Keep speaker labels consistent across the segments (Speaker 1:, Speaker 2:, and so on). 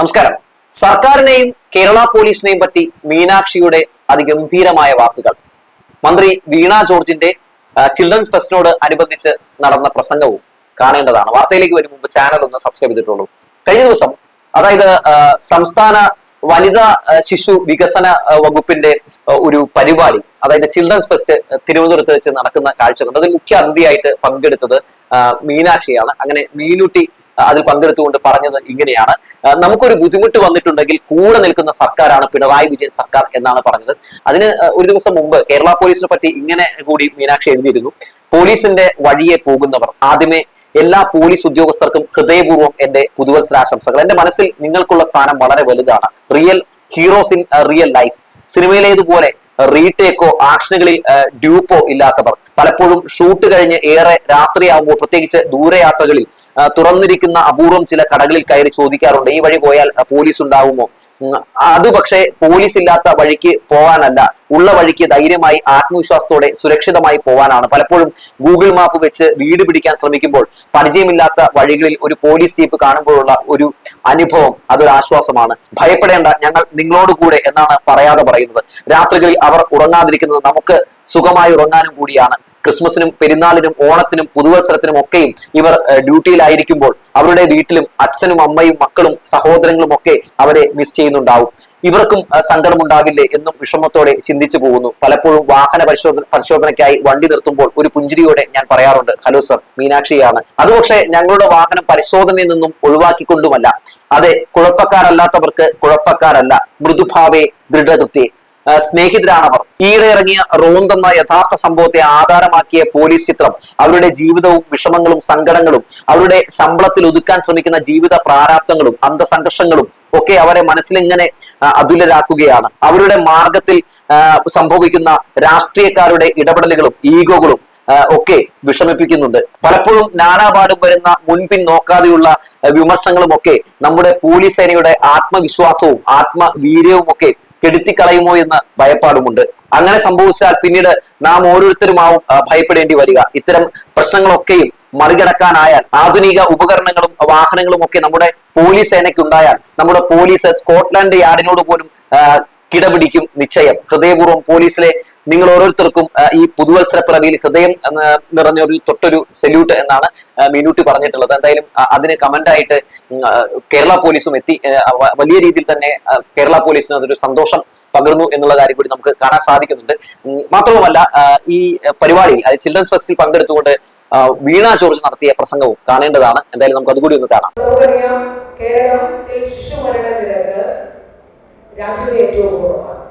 Speaker 1: നമസ്കാരം. സർക്കാരിനെയും കേരള പോലീസിനെയും പറ്റി മീനാക്ഷിയുടെ അതിഗംഭീരമായ വാക്കുകൾ. മന്ത്രി വീണ ജോർജിന്റെ ചിൽഡ്രൻസ് ഫെസ്റ്റിനോട് അനുബന്ധിച്ച് നടന്ന പ്രസംഗവും കാണേണ്ടതാണ്. വാർത്തയിലേക്ക് വരും മുമ്പ് ചാനൽ ഒന്ന് സബ്സ്ക്രൈബ് ചെയ്തിട്ടുള്ളൂ. കഴിഞ്ഞ ദിവസം അതായത് സംസ്ഥാന വനിതാ ശിശു വികസന വകുപ്പിന്റെ ഒരു പരിപാടി അതായത് ചിൽഡ്രൻസ് ഫെസ്റ്റ് തിരുവനന്തപുരത്ത് വെച്ച് നടക്കുന്ന കാഴ്ച അതിൽ മുഖ്യ അതിഥിയായിട്ട് പങ്കെടുത്തത് മീനാക്ഷിയാണ്. അങ്ങനെ മീനുട്ടി അതിൽ പങ്കെടുത്തുകൊണ്ട് പറഞ്ഞത് ഇങ്ങനെയാണ്. നമുക്കൊരു ബുദ്ധിമുട്ട് വന്നിട്ടുണ്ടെങ്കിൽ കൂടെ നിൽക്കുന്ന സർക്കാരാണ് പിണറായി വിജയൻ സർക്കാർ എന്നാണ് പറഞ്ഞത്. അതിന് ഒരു ദിവസം മുമ്പ് കേരള പോലീസിനെ പറ്റി ഇങ്ങനെ കൂടി മീനാക്ഷി എഴുതിയിരുന്നു. പോലീസിന്റെ വഴിയെ പോകുന്നവർ ആദ്യമേ എല്ലാ പോലീസ് ഉദ്യോഗസ്ഥർക്കും ഹൃദയപൂർവം എന്റെ പുതുവത്സരാശംസകൾ. എന്റെ മനസ്സിൽ നിങ്ങൾക്കുള്ള സ്ഥാനം വളരെ വലുതാണ്. Real heroes in real life. സിനിമയിലേതുപോലെ റീടേക്കോ ആക്ഷനുകളിൽ ഡ്യൂപ്പോ ഇല്ലാത്തവർ. പലപ്പോഴും ഷൂട്ട് കഴിഞ്ഞ് ഏറെ രാത്രിയാകുമ്പോൾ പ്രത്യേകിച്ച് ദൂരയാത്രകളിൽ തുറന്നിരിക്കുന്ന അപൂർവം ചില കടകളിൽ കയറി ചോദിക്കാറുണ്ട് ഈ വഴി പോയാൽ പോലീസ് ഉണ്ടാവുമോ അത് പക്ഷേ പോലീസ് ഇല്ലാത്ത വഴിക്ക് പോകാനല്ല ഉള്ള വഴിക്ക് ധൈര്യമായി ആത്മവിശ്വാസത്തോടെ സുരക്ഷിതമായി പോകാനാണ് പലപ്പോഴും ഗൂഗിൾ മാപ്പ് വെച്ച് വീട് പിടിക്കാൻ ശ്രമിക്കുമ്പോൾ പരിചയമില്ലാത്ത വഴികളിൽ ഒരു പോലീസ് ജീപ്പ് കാണുമ്പോഴുള്ള ഒരു അനുഭവം അതൊരു ആശ്വാസമാണ്. ഭയപ്പെടേണ്ട ഞങ്ങൾ നിങ്ങളോട് കൂടെ എന്നാണ് പറയാതെ പറയുന്നത്. രാത്രികളിൽ അവർ ഉറങ്ങാതിരിക്കുന്നത് നമുക്ക് സുഖമായി ഉറങ്ങാനും കൂടിയാണ്. ക്രിസ്മസിനും പെരുന്നാളിനും ഓണത്തിനും പുതുവത്സരത്തിനും ഒക്കെയും ഇവർ ഡ്യൂട്ടിയിലായിരിക്കുമ്പോൾ അവരുടെ വീട്ടിലും അച്ഛനും അമ്മയും മക്കളും സഹോദരങ്ങളും ഒക്കെ അവരെ മിസ് ചെയ്യുന്നുണ്ടാവും. ഇവർക്കും സങ്കടമുണ്ടാവില്ലേ എന്നും വിഷമത്തോടെ ചിന്തിച്ചു പോകുന്നു. പലപ്പോഴും വാഹന പരിശോധന പരിശോധനയ്ക്കായി വണ്ടി നിർത്തുമ്പോൾ ഒരു പുഞ്ചിരിയോടെ ഞാൻ പറയാറുണ്ട് ഹലോ സർ മീനാക്ഷിയാണ്. അത് പക്ഷേ ഞങ്ങളുടെ വാഹനം പരിശോധനയിൽ നിന്നും ഒഴിവാക്കിക്കൊണ്ടുമല്ല. അതെ കുഴപ്പക്കാരല്ലാത്തവർക്ക് കുഴപ്പക്കാരല്ല മൃദുഭാവേ ദൃഢകൃത്യേ സ്നേഹിതരാണവർ. ഈയിടെ ഇറങ്ങിയ റോന്ത് എന്ന യഥാർത്ഥ സംഭവത്തെ ആധാരമാക്കിയ പോലീസ് ചിത്രം അവരുടെ ജീവിതവും വിഷമങ്ങളും സങ്കടങ്ങളും അവരുടെ ശമ്പളത്തിൽ ഒതുക്കാൻ ശ്രമിക്കുന്ന ജീവിത പ്രാരാബ്ദങ്ങളും അന്തസംഘർഷങ്ങളും ഒക്കെ അവരെ മനസ്സിലിങ്ങനെ അതുലരാക്കുകയാണ് അവരുടെ മാർഗത്തിൽ സംഭവിക്കുന്ന രാഷ്ട്രീയക്കാരുടെ ഇടപെടലുകളും ഈഗോകളും ഒക്കെ വിഷമിപ്പിക്കുന്നുണ്ട്. പലപ്പോഴും നാനാപാടും വരുന്ന മുൻപിൻ നോക്കാതെയുള്ള വിമർശങ്ങളും ഒക്കെ നമ്മുടെ പോലീസ് സേനയുടെ ആത്മവിശ്വാസവും ആത്മവീര്യവും ഒക്കെ കെടുത്തിക്കളയുമോ എന്ന് ഭയപ്പാടുമുണ്ട്. അങ്ങനെ സംഭവിച്ചാൽ പിന്നീട് നാം ഓരോരുത്തരുമാവും ഭയപ്പെടേണ്ടി വരിക. ഇത്തരം പ്രശ്നങ്ങളൊക്കെയും മറികടക്കാനായാൽ ആധുനിക ഉപകരണങ്ങളും വാഹനങ്ങളും ഒക്കെ നമ്മുടെ പോലീസ് സേനയ്ക്ക് ഉണ്ടായാൽ നമ്മുടെ പോലീസ് സ്കോട്ട്ലാൻഡ് യാർഡിനോട് പോലും കിടപിടിക്കും നിശ്ചയം. ഹൃദയപൂർവം പോലീസിലെ നിങ്ങൾ ഓരോരുത്തർക്കും ഈ പുതുവത്സര പിറവിയിൽ ഹൃദയം നിറഞ്ഞ ഒരു തൊട്ടൊരു സല്യൂട്ട് എന്നാണ് മീനൂട്ടി പറഞ്ഞിട്ടുള്ളത്. എന്തായാലും അതിന് കമന്റ് ആയിട്ട് കേരള പോലീസും എത്തി. വലിയ രീതിയിൽ തന്നെ കേരള പോലീസിന് അതൊരു സന്തോഷം പകർന്നു എന്നുള്ള കാര്യം കൂടി നമുക്ക് കാണാൻ സാധിക്കുന്നുണ്ട്. മാത്രവുമല്ല ഈ പരിപാടിയിൽ ചിൽഡ്രൻസ് ഫെസ്റ്റിൽ പങ്കെടുത്തുകൊണ്ട് വീണ ജോർജ് നടത്തിയ പ്രസംഗവും കാണേണ്ടതാണ്. എന്തായാലും നമുക്ക് അതുകൂടി ഒന്ന് കാണാം.
Speaker 2: കേരളത്തിൽ നിരക്ക് രാജ്യത്തെ ഏറ്റവും കുറവാണ്.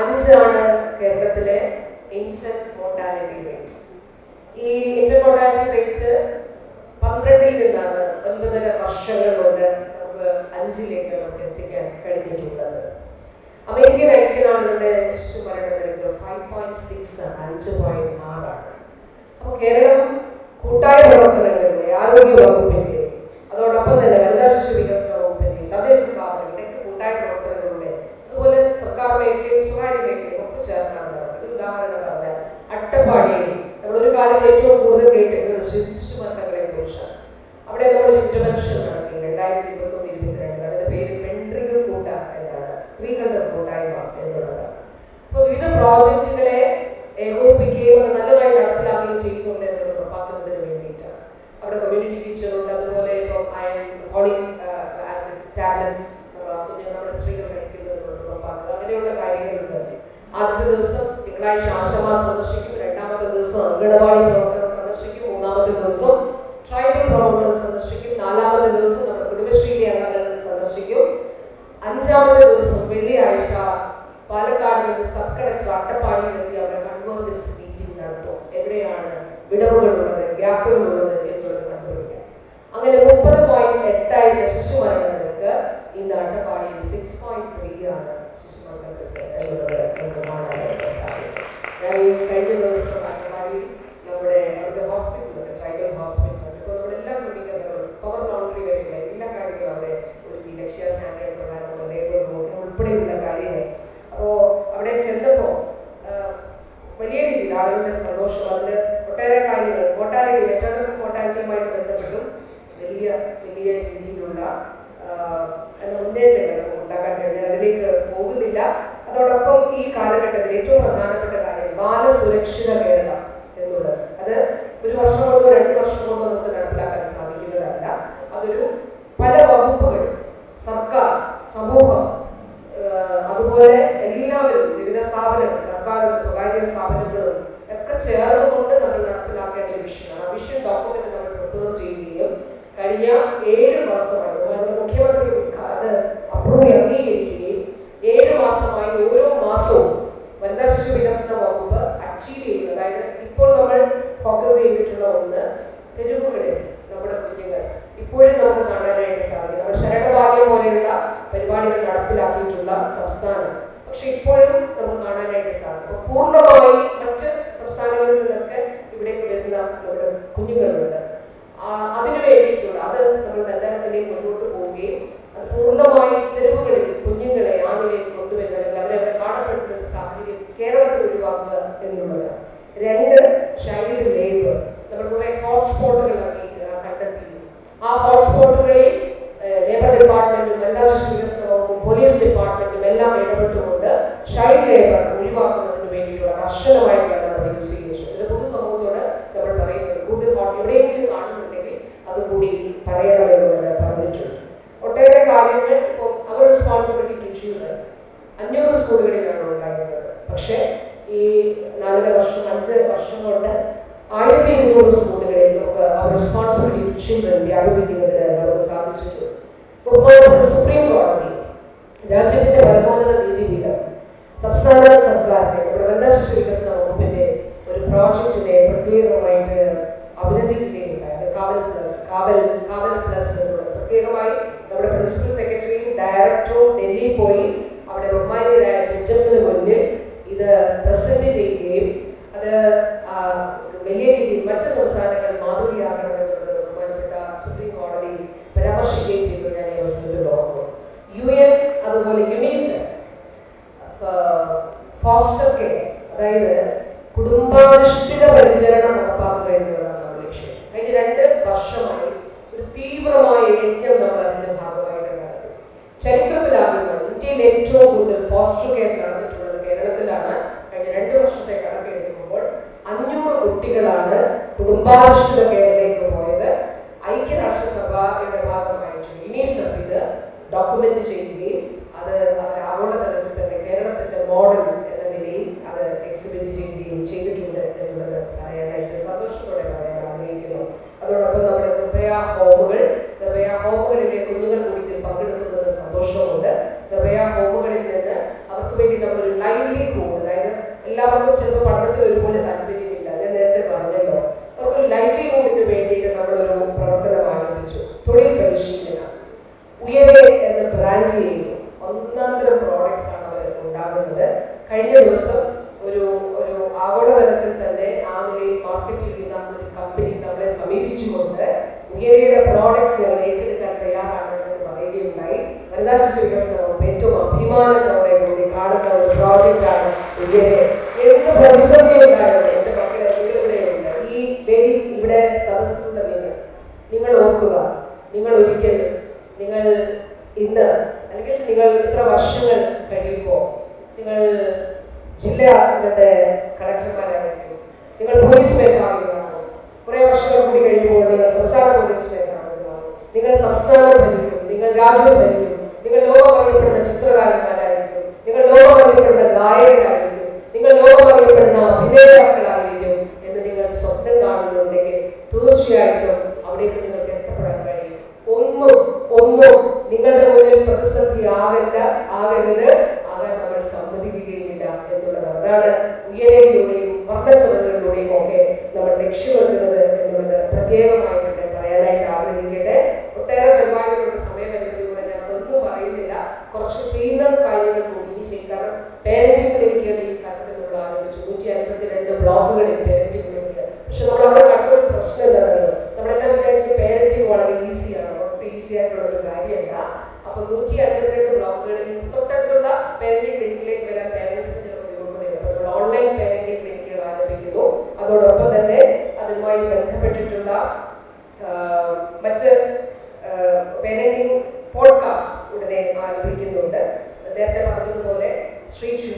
Speaker 2: അഞ്ചാണ് കേരളത്തിലെ ഇൻഫന്റ് മോർട്ടാലിറ്റി റേറ്റ് ഈ ഇൻഫന്റ് മോർട്ടാലിറ്റി റേറ്റ് പന്ത്രണ്ടിൽ നിന്നാണ് ഒൻപതര വർഷങ്ങൾ കൊണ്ട് നമുക്ക് അഞ്ചിലേക്ക് നമുക്ക് എത്തിക്കാൻ കഴിഞ്ഞിട്ടുള്ളത്. അമേരിക്കൻ ഐക്യനാടുകളുടെ ശിശുമരണ നിരക്ക് ഫൈവ് പോയിന്റ് സിക്സ് ആണ് അഞ്ച് പോയിന്റ് ആറാണ്. അപ്പോൾ കേരളം കൂട്ടായ പ്രവർത്തനങ്ങളിലൂടെ ആരോഗ്യ വകുപ്പിന്റെ ഏകോപിപ്പിക്കുകയും അത് നല്ലതായി നടപ്പിലാക്കുകയും ചെയ്യുന്നുണ്ട് എന്നുള്ളത് ഉറപ്പാക്കുന്നതിന് വേണ്ടിയിട്ടാണ് അവിടെ കമ്മ്യൂണിറ്റി ടീച്ചറുണ്ട് അതുപോലെ ഇപ്പം അയൺ ഫോളിക് ആസിഡ് ടാബ്ലറ്റ്സ് കുഞ്ഞു നമ്മുടെ സ്ത്രീകൾ കഴിക്കുന്നത് എന്നുള്ളത് ഉറപ്പാക്കുക. അങ്ങനെയുള്ള കാര്യങ്ങളുണ്ട്. ആദ്യത്തെ ദിവസം തിങ്കളാഴ്ച ആശമാ സന്ദർശിക്കും രണ്ടാമത്തെ ദിവസം അങ്കണവാടി പ്രവർത്തകർ സന്ദർശിക്കും മൂന്നാമത്തെ ദിവസം ട്രൈബൽ പ്രവർത്തകർ സന്ദർശിക്കും നാലാമത്തെ ദിവസം നമ്മുടെ കുടുംബശ്രീയിലെ അംഗങ്ങൾ സന്ദർശിക്കും. അഞ്ചാമത്തെ ദിവസം വെള്ളിയാഴ്ച പാലക്കാട് നിന്ന് സബ് കളക്ടർ അട്ടപ്പാടിയിലെത്തി അവരുടെ കൺവേർജൻസ് മീറ്റിംഗ് നടത്തും. എവിടെയാണ് വിടവുകൾ ഉള്ളത് ഗ്യാപ്പുകൾ ഉള്ളത് എന്നുള്ളത് കണ്ടുപിടിക്കാം അങ്ങനെ മുപ്പത് പോയിന്റ് എട്ടായിരുന്ന ശിശുമരണ നിരക്ക് ഇന്ന് അട്ടപ്പാടിയിൽ സിക്സ് പോയിന്റ് ത്രീ ആണ് ശിശുമരണ നിരക്ക് എന്നുള്ളത് ഞാൻ ഈ കഴിഞ്ഞ ദിവസം അട്ടപ്പാടിയിൽ നമ്മുടെ അവിടുത്തെ ഹോസ്പിറ്റലുണ്ട് ട്രൈബൽ ഹോസ്പിറ്റലുണ്ട് ഇപ്പോൾ നമ്മുടെ എല്ലാ ക്രമീകരണങ്ങളും പവർ ലോണ്ടറി വരെയുള്ള എല്ലാ കാര്യങ്ങളും അവിടെ ഒരുക്കി ലക്ഷ്യ സ്റ്റാൻഡേർഡ് പ്രകാരമുള്ള ലേബർ റൂം ഉൾപ്പെടെയുള്ള കാര്യങ്ങൾ അപ്പോൾ അവിടെ ചെന്നപ്പോൾ വലിയ രീതിയിൽ ആളുകളുടെ സന്തോഷം അതിൽ ഒട്ടേറെ കാര്യങ്ങൾ മോട്ടാലിറ്റി മെറ്റേണൽ മോട്ടാലിറ്റിയുമായിട്ട് ബന്ധപ്പെട്ടും വലിയ വലിയ രീതിയിലുള്ള ആ, ചില മുന്നേറ്റങ്ങൾ ഉണ്ടാക്കാൻ കഴിഞ്ഞാൽ അതിലേക്ക് പോകുന്നില്ല. അതോടൊപ്പം ഈ കാലഘട്ടത്തിൽ ഏറ്റവും പ്രധാനപ്പെട്ട കാര്യം ബാലസുരക്ഷിത കേരളം എന്നുള്ളത്. അത് ഒരു വർഷം കൊണ്ടോ രണ്ട് വർഷം കൊണ്ടോ നമുക്ക് നടപ്പിലാക്കാൻ സാധിക്കുന്നതല്ല. അതൊരു പല വകുപ്പുകൾ സർക്കാർ സമൂഹം അതുപോലെ എല്ലാവരും വിവിധ സ്ഥാപനങ്ങൾ സർക്കാരും സ്വകാര്യ സ്ഥാപനങ്ങളും ഒക്കെ ചേർന്നുകൊണ്ട് നമ്മൾ നടപ്പിലാക്കേണ്ട ഒരു വിഷയമാണ്. ആ വിഷൻ ഡോക്യുമെന്റ് നമ്മൾ പ്രിപ്പയർ ചെയ്യുകയും കഴിഞ്ഞ ഏഴ് മാസമായി മുഖ്യമന്ത്രി ഉദ്ഘാ- അത് അപ്രൂവ് അംഗീകരിക്കുകയും ഏഴ് മാസമായി ഓരോ മാസവും വനിതാ ശിശു വികസന വകുപ്പ് അച്ചീവ് ചെയ്യുന്നത് അതായത് ഇപ്പോൾ നമ്മൾ ഫോക്കസ് ചെയ്തിട്ടുള്ള ഒന്ന് തെരുവുകളിൽ നമ്മുടെ കുഞ്ഞുങ്ങൾ ഇപ്പോഴും നമുക്ക് കാണാനായിട്ട് സാധിക്കും നമ്മൾ ശരണഭാഗ്യം പോലെയുള്ള പരിപാടികൾ നടപ്പിലാക്കിയിട്ടുള്ള സംസ്ഥാനം. പക്ഷെ ഇപ്പോഴും നമുക്ക് കാണാനായിട്ട് സാധിക്കും. പൂർണമായി മറ്റ് സംസ്ഥാനങ്ങളിൽ നിന്നൊക്കെ ഇവിടേക്ക് വരുന്ന നമ്മുടെ കുഞ്ഞുങ്ങളുണ്ട്. ആ, അതിനു വേണ്ടിയിട്ടുള്ള അത് നമ്മൾ നല്ല നിലയിൽ മുന്നോട്ട് പോവുകയും അത് പൂർണമായി തെരുവുകളിൽ കുഞ്ഞുങ്ങളെ ആണിലേക്ക് കൊണ്ടുവരുന്ന അല്ലെങ്കിൽ അവരവിടെ കാണപ്പെടുന്ന ഒരു സാഹചര്യം കേരളത്തിൽ ഒഴിവാക്കുക എന്നുള്ളത് രണ്ട് ചൈൽഡ് ലേബർ നമ്മൾ കുറെ ഹോട്ട്സ്പോട്ടുകൾ കണ്ടെത്തി ആ ഹോട്ട്സ്പോട്ടുകളിൽ ലേബർ ഡിപ്പാർട്ട്മെന്റും വനിതാ ശിശു വികസന വകുപ്പും പോലീസ് ഡിപ്പാർട്ട്മെന്റും എല്ലാം ഇടപെട്ടുകൊണ്ട് ചൈൽഡ് ലേബർ ഒഴിവാക്കുന്നതിന് വേണ്ടിയിട്ടുള്ള കർശനമായിട്ടുള്ള നടപടികൾ സ്വീകരിച്ചു ഇത് പൊതുസമൂഹത്തോട് നമ്മൾ പറയുന്നത് കൂടുതൽ ഹോട്ട് എവിടെയെങ്കിലും കാണുന്നുണ്ടെങ്കിൽ അതുകൂടി പറയണമെന്നുള്ളത് പറഞ്ഞിട്ടുണ്ട് ഒട്ടേറെ കാര്യങ്ങൾ ഇപ്പോൾ അവർ റെസ്പോൺസിബിലിറ്റി ടു ചിൽഡ്രൻ അഞ്ഞൂറ് സ്കൂളുകളിലാണ് ഉണ്ടായിരുന്നത്. പക്ഷേ ഈ നാലര വർഷം അഞ്ച് വർഷം കൊണ്ട് ആയിരത്തി ഇരുന്നൂറ് സ്കൂളുകളിൽ നമുക്ക് റെസ്പോൺസിബിലിറ്റി ടു ചിൽഡ്രൻ വ്യാപിപ്പിക്കുന്നതിന് നമുക്ക് സാധിച്ചിട്ടുണ്ട്. ബഹുമാനപ്പെട്ട സുപ്രീം കോടതി രാജ്യത്തിന്റെ പരമോന്നത നീതിപീഠം സംസ്ഥാന സർക്കാരിന്റെ വനിതാ ശിശു വികസന വകുപ്പിന്റെ ഒരു പ്രോജക്റ്റിനെ പ്രത്യേകമായിട്ട് അഭിനന്ദിക്കുകയുണ്ടായത് കാവൽ പ്ലസ് കാവൽ കാവൽ പ്ലസ് എന്നുള്ളത് പ്രത്യേകമായി നമ്മുടെ പ്രിൻസിപ്പൽ സെക്രട്ടറിയും ഡയറക്ടറും ഡൽഹിയിൽ പോയി അവിടെ ബഹുമാനീയരായ ജഡ്ജസിന് മുന്നിൽ ഇത് പ്രസന്റ് ചെയ്യുകയും അത് വലിയ രീതിയിൽ മറ്റ് സംസ്ഥാനങ്ങൾ മാതൃകയാക്കണമെന്നുള്ളത് ബഹുമാനപ്പെട്ട സുപ്രീം കോടതി പരാമർശിക്കുകയും ചെയ്തു. ഞാൻ ഈ അവസരത്തിൽ ഓർക്കുന്നു. യു എൻ അതുപോലെ യുണീസെഫ് ഫോസ്റ്റർ കെയർ അതായത് കുടുംബാധിഷ്ഠിത പരിചരണം ഉറപ്പാക്കുക എന്നുള്ളതാണ് നമ്മുടെ ലക്ഷ്യം. കഴിഞ്ഞ രണ്ട് വർഷമായി ഒരു തീവ്രമായ യജ്ഞം നമ്മൾ അതിന്റെ ഭാഗമായിട്ട് നടത്തി ഇന്ത്യയിൽ ഏറ്റവും കൂടുതൽ ഫോസ്റ്റർ കെയർ നടന്നിട്ടുള്ളത് കേരളത്തിലാണ്. കഴിഞ്ഞ രണ്ട് വർഷത്തെ കണക്ക് എടുക്കുമ്പോൾ അഞ്ഞൂറ് കുട്ടികളാണ് കുടുംബാധിഷ്ഠിത കെയറിലേക്ക് പോയത്. ഐക്യരാഷ്ട്രസഭയുടെ ഭാഗമായിട്ട് യുനിസെഫ് ഇത് ഡോക്യുമെന്റ് ചെയ്യുകയും എല്ലാവർക്കും ചിലപ്പോൾ പഠനത്തിൽ ഒരുപോലെ താല്പര്യമില്ല. ഞാൻ നേരത്തെ പറഞ്ഞല്ലോ. അവർക്കൊരു ലൈവ്ലിഹുഡിന് വേണ്ടിയിട്ട് നമ്മളൊരു പ്രവർത്തനം ആരംഭിച്ചു. തൊഴിൽ പരിശീലനം. ഉയരെ എന്ന ബ്രാൻഡ് ചെയ്യുന്നു. ഒന്നാന്തരം പ്രോഡക്ട്സ് ആണ് അവർ ഉണ്ടാകുന്നത് കഴിഞ്ഞ ദിവസം ഒരു ഒരു ആഗോളതലത്തിൽ തന്നെ ആ നിലയിൽ മാർക്കറ്റ് ചെയ്യുന്ന ഒരു കമ്പനി നമ്മളെ സമീപിച്ചുകൊണ്ട് ഉയരയുടെ പ്രോഡക്ട്സ് ഞങ്ങൾ ഏറ്റെടുക്കാൻ തയ്യാറാണ് എന്ന് പറയുകയുണ്ടായി. വനിതാ ശിശു വികസന വകുപ്പ് ഏറ്റവും അഭിമാനത്തോടെ കൂടി കാണുന്ന ഒരു പ്രോജക്റ്റാണ് ഉയരെ നിങ്ങൾ ഓർക്കുക. നിങ്ങൾ ഒരിക്കൽ നിങ്ങൾ ഇന്ന് അല്ലെങ്കിൽ നിങ്ങൾ വർഷങ്ങൾ കഴിയുമ്പോൾ നിങ്ങൾ കളക്ടർമാരായിരിക്കും. നിങ്ങൾ പോലീസ് കൂടി കഴിയുമ്പോൾ സംസ്ഥാനം ഭരിക്കും. നിങ്ങൾ രാജ്യം ഭരിക്കും. നിങ്ങൾ ലോകം അറിയപ്പെടുന്ന ചിത്രകാരന്മാരായിരിക്കും. നിങ്ങൾ ലോകം അറിയപ്പെടുന്ന ഗായകരായിരിക്കും നിങ്ങൾ ലോകം അറിയപ്പെടുന്ന അഭിനേതാക്കളായിരിക്കും എന്ന് നിങ്ങൾ സ്വപ്നം കാണുന്നുണ്ടെങ്കിൽ തീർച്ചയായിട്ടും അവിടേക്ക് നിങ്ങൾക്ക് എത്തപ്പെടാൻ കഴിയും. ഒന്നും ഒന്നും നിങ്ങളുടെ മുന്നിൽ പ്രതിസന്ധി ആകല്ല ആകരുത്. ആകാൻ നമ്മൾ സമ്മതിക്കുകയുമില്ല എന്നുള്ളതാണ് അതാണ് ഉയരയിലൂടെയും വർണച്ചതകളിലൂടെയും ഒക്കെ നമ്മൾ ലക്ഷ്യമെത്തുന്നത് എന്നുള്ളത് പ്രത്യേകമായിട്ട് പറയാനായിട്ട് ആഗ്രഹിക്കട്ടെ. ഒട്ടേറെ പരിപാടികളുടെ സമയപരിമിതി പോലെ ഞാൻ അതൊന്നും പറയുന്നില്ല. കുറച്ച് ചെയ്യുന്ന കാര്യങ്ങൾ കൂടി ഇനി ചെയ്യും. കാരണം പേരന്റിംഗ് ക്ലിനിക്കുകൾ ആരംഭിച്ചു നൂറ്റി അൻപത്തിരണ്ട് ബ്ലോക്കുകളിൽ പേരന്റിംഗ് പക്ഷെ നമ്മൾ അവിടെ കണ്ടൊരു പ്രശ്നം എന്താണെന്നോ നമ്മളെല്ലാം വിചാരിക്കും പേരന്റിംഗ് വളരെ ഈസിയാണ് ഒട്ടും ഈസി ആയിട്ടുള്ള ഒരു കാര്യമല്ല. അപ്പൊ നൂറ്റി അൻപത്തിരണ്ട് ബ്ലോക്കുകളിൽ തൊട്ടടുത്തുള്ള പേരന്റിംഗ് ക്ലിനിക്കിലേക്ക് വരാൻ പേരൻസിന് നമ്മൾ ഓൺലൈൻ പേരന്റിംഗ് ക്ലിനിക്കുകൾ ആരംഭിക്കുന്നു. അതോടൊപ്പം തന്നെ അതുമായി ബന്ധപ്പെട്ടിട്ടുള്ള മറ്റ് പേരന്റിംഗ് പോഡ്കാസ്റ്റ് ഉടനെ നേരത്തെ പറഞ്ഞതുപോലെ പോളിസി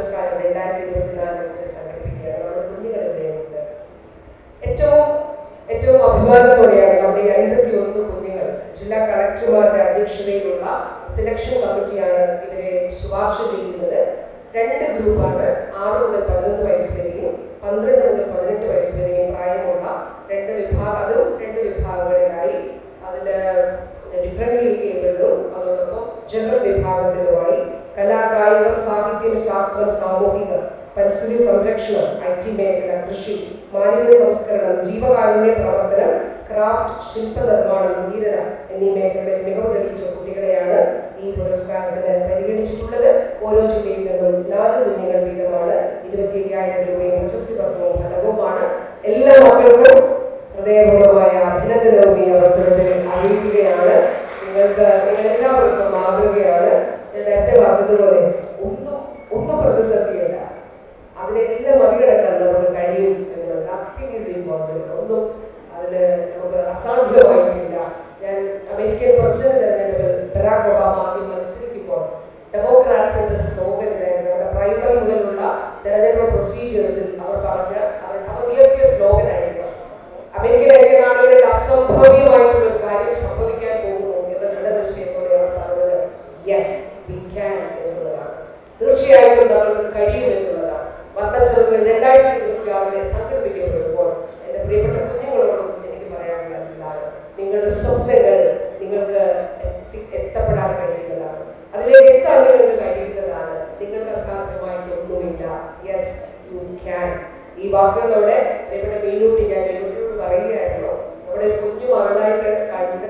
Speaker 2: പുരസ്കാരം രണ്ടായിരത്തി ഇരുപത്തിനാലിൽ സംഘടിപ്പിക്കുകയാണ്. നമ്മുടെ കുഞ്ഞുങ്ങൾ ഇവിടെയുണ്ട്. ഏറ്റവും ഏറ്റവും അഭിമാനത്തോടെയാണ് നമ്മുടെ ഈ അൻപത്തി ഒന്ന് കുഞ്ഞുങ്ങൾ. ജില്ലാ കളക്ടർമാരുടെ അധ്യക്ഷതയിലുള്ള സെലക്ഷൻ കമ്മിറ്റിയാണ് ഇവരെ ശുപാർശ ചെയ്യുന്നത്. രണ്ട് ഗ്രൂപ്പാണ്. ആറ് മുതൽ പതിനൊന്ന് വയസ്സ് വരെയും പന്ത്രണ്ട് മുതൽ പതിനെട്ട് വയസ്സ് വരെയും പ്രായമുള്ള രണ്ട് വിഭാഗം അതും രണ്ട് ശാസ്ത്രം സാമൂഹിക പരിസ്ഥിതി സംരക്ഷണം ഐ ടി മേഖല കൃഷി മാലിന്യ സംസ്കരണം ജീവകാരുണ്യ പ്രവർത്തനം ക്രാഫ്റ്റ് ശില്പനിർമ്മാണം ധീരത എന്നീ മേഖലകളിൽ മികവ് തെളിയിച്ച കുട്ടികളെയാണ് ഈ പുരസ്കാരത്തിന് പരിഗണിച്ചിട്ടുള്ളത്. ഓരോ ജില്ലയിൽ നിന്നും നാല് കുഞ്ഞുങ്ങൾ വീതമാണ്. ഇരുപത്തി അയ്യായിരം രൂപയും പ്രശസ്തി പത്രവും ഫലകവുമാണ് എല്ലാ മക്കൾക്കും ഹൃദയപൂർവമായ അഭിനന്ദനവും ഈ അവസരത്തിൽ അറിയിക്കുകയാണ്. നിങ്ങൾക്ക് നിങ്ങൾ എല്ലാവർക്കും മാതൃകയാണ് ഞാൻ നേരത്തെ പറഞ്ഞതുപോലെ അതിനെല്ലാം മറികടക്കാൻ നമുക്ക് കഴിയും എന്നുള്ളത് നത്തിങ് ഈസ് ഇമ്പോസിബിൾ ഒന്നും അതിന് നമുക്ക് അസാധ്യമായിട്ടില്ല. ഞാൻ അമേരിക്കൻ പ്രസിഡന്റ് തെരഞ്ഞെടുപ്പിൽ ബറാക് ഒബാമ ആദ്യം മത്സരിക്കുമ്പോൾ ഡെമോക്രാറ്റ്സിന്റെ സ്ലോഗനിലായിരുന്നു നമ്മുടെ പ്രൈമറി മുതലുള്ള തെരഞ്ഞെടുപ്പ് പ്രൊസീജിയേഴ്സിൽ രണ്ടായിരത്തി ഇരുപത്തി ആറിലെ സംഘടിപ്പിക്കപ്പെടുമ്പോൾ